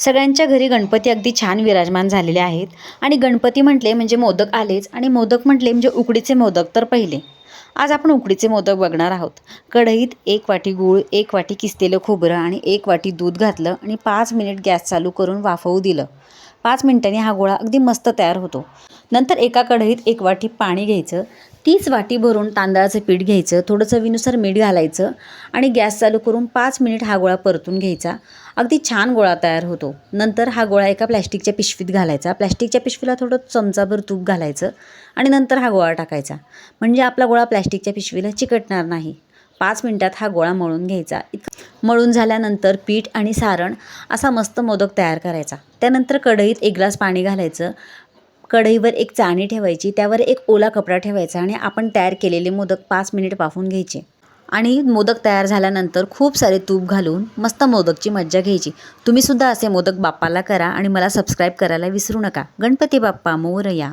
सगळ्यांच्या घरी गणपती अगदी छान विराजमान झालेले आहेत. आणि गणपती म्हटले म्हणजे मोदक आलेच. आणि मोदक म्हटले म्हणजे उकडीचे मोदक तर पहिले. आज आपण उकडीचे मोदक बघणार आहोत. कढईत एक वाटी गूळ एक वाटी किसलेलं खोबरं आणि एक वाटी दूध घातलं आणि पाच मिनिट गॅस चालू करून वाफवू दिलं. पाच मिनिटांनी हा गोळा अगदी मस्त तयार होतो. नंतर एका कढईत एक वाटी पाणी घ्यायचं तीच वाटी भरून तांदळाचं पीठ घ्यायचं थोडं चवीनुसार मीठ घालायचं आणि गॅस चालू करून पाच मिनिट हा गोळा परतून घ्यायचा. अगदी छान गोळा तयार होतो. नंतर हा गोळा एका प्लॅस्टिकच्या पिशवीत घालायचा. प्लॅस्टिकच्या पिशवीला थोडं चमचाभर तूप घालायचं आणि नंतर हा गोळा टाकायचा. म्हणजे आपला गोळा प्लॅस्टिकच्या पिशवीला चिकटणार नाही. पाच मिनटात हा गोळा मळून घ्यायचा. मळून झाल्यानंतर पीठ आणि सारण असा मस्त मोदक तयार करायचा. त्यानंतर कढईत एक ग्लास पाणी घालायचं. कढईवर एक चाणी ठेवायची. त्यावर एक ओला कपडा ठेवायचा आणि आपण तयार केलेले मोदक पाच मिनिट वाफवून घ्यायचे. आणि मोदक तयार झाल्यानंतर खूप सारे तूप घालून मस्त मोदकची मज्जा घ्यायची. तुम्हीसुद्धा असे मोदक बाप्पाला करा आणि मला सबस्क्राईब करायला विसरू नका. गणपती बाप्पा मोरया.